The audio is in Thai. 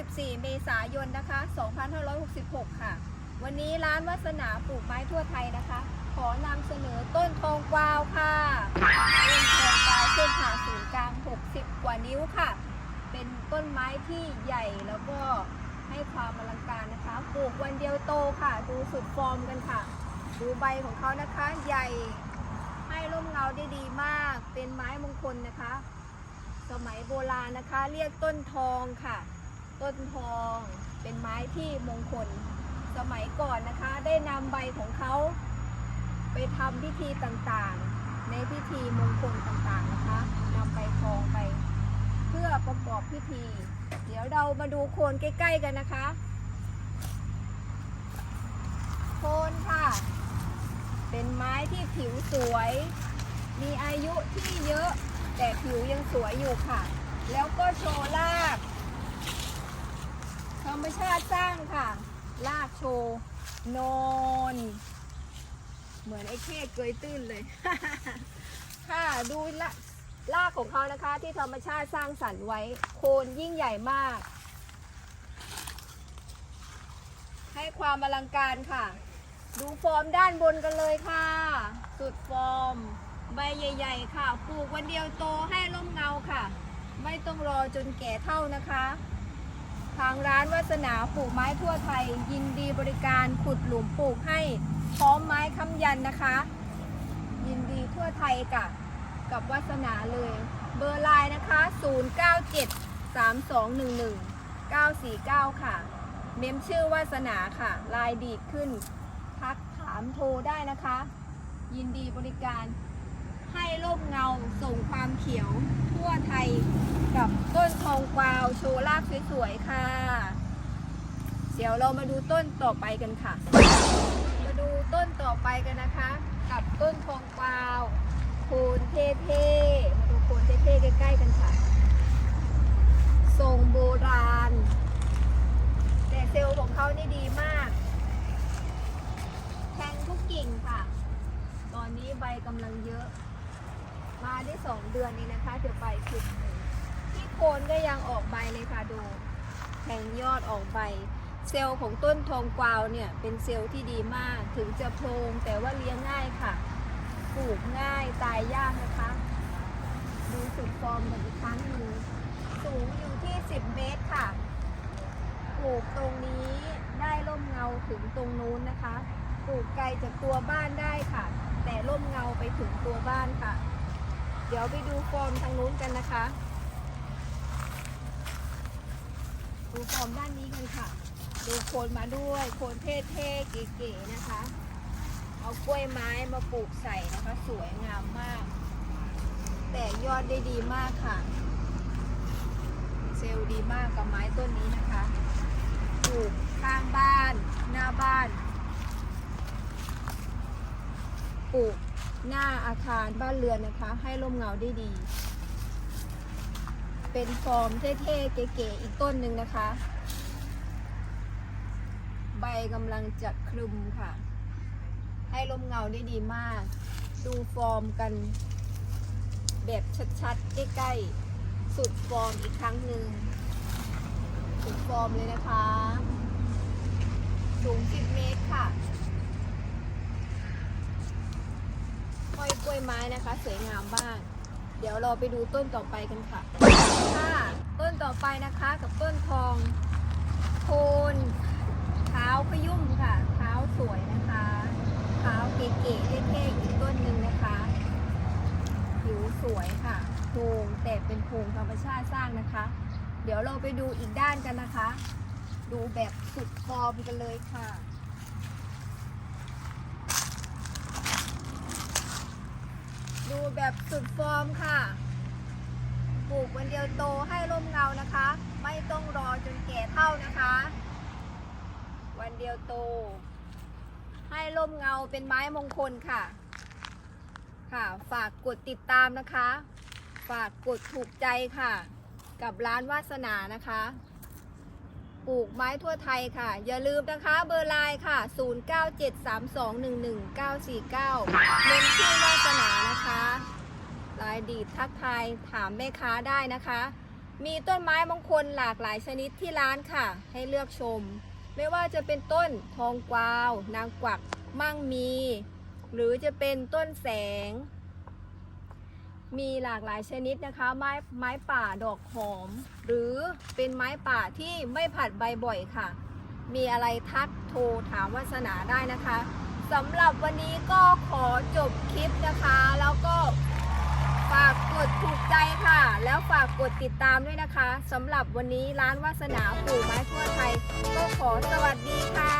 14 เมษายนนะคะ 2566 ค่ะ วันนี้ร้านวัสนาปลูกไม้ทั่วไทยนะคะ ขอนำเสนอต้นทองกวาวค่ะต้นทองกวาวเส้นผ่าศูนย์กลาง 60 กว่านิ้วค่ะ เป็นต้นไม้ที่ใหญ่แล้วก็ให้ความอลังการนะคะ ปลูกวันเดียวโตค่ะ ดูสุดฟอร์มกันค่ะ ดูใบของเขานะคะ ใหญ่ให้ร่มเงาได้ดีมาก เป็นไม้มงคลนะคะ สมัยโบราณนะคะ เรียกต้นทองค่ะ ต้นทองเป็นไม้ที่มงคลสมัยก่อนนะคะ ได้นำใบของเขา ไปทำพิธีต่างๆ ในพิธีมงคลต่างๆนะคะนำใบทองไป เพื่อประกอบพิธี เดี๋ยวเรามาดูโคนใกล้ๆกันนะคะ โคนค่ะ เป็นไม้ที่ผิวสวย มีอายุที่เยอะ แต่ผิวยังสวยอยู่ค่ะ แล้วก็โชว์ราก ธรรมชาติสร้างค่ะ ลากโชว์นอนเหมือนไอ้เข้เกยตื้นเลย ค่ะดูละลากของเขานะคะ ที่ธรรมชาติสร้างสรรค์ไว้ โคนยิ่งใหญ่มาก ให้ความอลังการค่ะ ดูฟอร์มด้านบนกันเลยค่ะ สุดฟอร์ม ใบใหญ่ ๆ ค่ะ ปลูกวันเดียวโตให้ร่มเงาค่ะ ไม่ต้องรอจนแก่เท่านะคะ ทางร้านวัสนาปลูกไม้ทั่วไทย ยินดีบริการขุดหลุมปลูกให้พร้อมไม้ค้ำยันนะคะ ยินดีทั่วไทยกับกับวัสนาเลย เบอร์ไลน์นะคะ 097 3211 949 ค่ะ เมมชื่อวาสนาค่ะไลายดีดขึ้น ทักถามโทรได้นะคะ ยินดีบริการ ให้ร่มเงาส่งความเขียวทั่วไทยกับต้นทองกวาวโชว์รากสวยๆค่ะ เดี๋ยวเรามาดูต้นต่อไปกันค่ะ มาดูต้นต่อไปกันนะคะ กับต้นทองกวาวโคนเท่ๆมาดูโคนเท่ๆใกล้ๆกันค่ะทรงโบราณ แต่เซลล์ของเขานี่ดีมากแทงทุกกิ่งค่ะ ตอนนี้ใบกำลังเยอะ มาได้สองเดือนนี้นะคะเดี๋ยวใบขึ้นที่โคนก็ยังออกใบเลยค่ะดูแทงยอดออกใบ เซลล์ของต้นทองกวาวเนี่ยเป็นเซลล์ที่ดีมากถึงจะโพรงแต่ว่าเลี้ยงง่ายค่ะปลูกง่ายตายยากนะคะ ดูสุดฟอร์มกันอีกครั้งหนึ่งสูงอยู่ที่ 10 เมตรค่ะปลูกตรงนี้ได้ร่มเงาถึงตรงนู้นนะคะ ปลูกไกลจากตัวบ้านได้ค่ะ แต่ร่มเงาไปถึงตัวบ้านค่ะ เดี๋ยวไปดูฟอร์มทางนู้นกันนะคะ ดูฟอร์มด้านนี้กันค่ะ ดูโคนมาด้วย โคนเท่ๆ เก๋ๆนะคะ เอากล้วยไม้มาปลูกใส่นะคะ สวยงามมาก แต่ยอดได้ดีมากค่ะ เซลล์ดีมากกับไม้ต้นนี้นะคะ ปลูกข้างบ้าน หน้าบ้าน ปลูกหน้าอาคารบ้านเรือนนะคะ ให้ร่มเงาได้ดี เป็นฟอร์มเท่ๆเก๋ๆอีกต้นหนึ่งนะคะ ใบกำลังจะคลุมค่ะ ให้ร่มเงาได้ดีมาก ดูฟอร์มกัน แบบชัดๆ ใกล้ๆ สุดฟอร์มอีกครั้งหนึ่งสุดฟอร์มเลยนะคะ สูง 10 เมตรค่ะ ห้อยกล้วย ไม้นะคะ สวยงามมากเดี๋ยวเราไปดูต้นต่อไปกันค่ะค่ะต้นต่อไปนะคะกับต้นทองโคนเท้าขยุ่มค่ะเท้าสวยนะคะเท้าเก๋ๆเท่ๆอีกต้นหนึ่งนะคะผิวสวยค่ะโพงแต่เป็นโพงธรรมชาติสร้างนะคะ เดี๋ยวเราไปดูอีกด้านกันนะคะ ดูแบบสุดฟอมกันเลยค่ะ ดู แบบสุดฟอร์มค่ะ ปลูกวันเดียวโตให้ร่มเงานะคะ ไม่ต้องรอจนแก่เท่านะคะ วันเดียวโต ให้ร่มเงาเป็นไม้มงคลค่ะ ค่ะ ฝากกดติดตามนะคะ ฝากกดถูกใจค่ะ กับร้านวาสนานะคะ ปลูกไม้ทั่วไทยค่ะ อย่าลืมนะคะเบอร์ไลน์ค่ะ 0973211949เมนชื่อวาสนานะคะลายดีดทักทายถามแม่ค้าได้นะคะ มีต้นไม้มงคลหลากหลายชนิดที่ร้านค่ะ ให้เลือกชม ไม่ว่าจะเป็นต้นทองกวาว นางกวัก มั่งมี หรือจะเป็นต้นแสง มีหลากหลายชนิดนะคะ ไม้ไม้ป่าดอกหอม หรือเป็นไม้ป่าที่ไม่ผัดใบบ่อยค่ะ มีอะไรทักโทรถามวาสนาได้นะคะสำหรับวันนี้ก็ขอจบคลิปนะคะ แล้วก็ฝากกดถูกใจค่ะ แล้วฝากกดติดตามด้วยนะคะสำหรับวันนี้ร้านวาสนาปลูกไม้ทั่วไทย ก็ขอสวัสดีค่ะ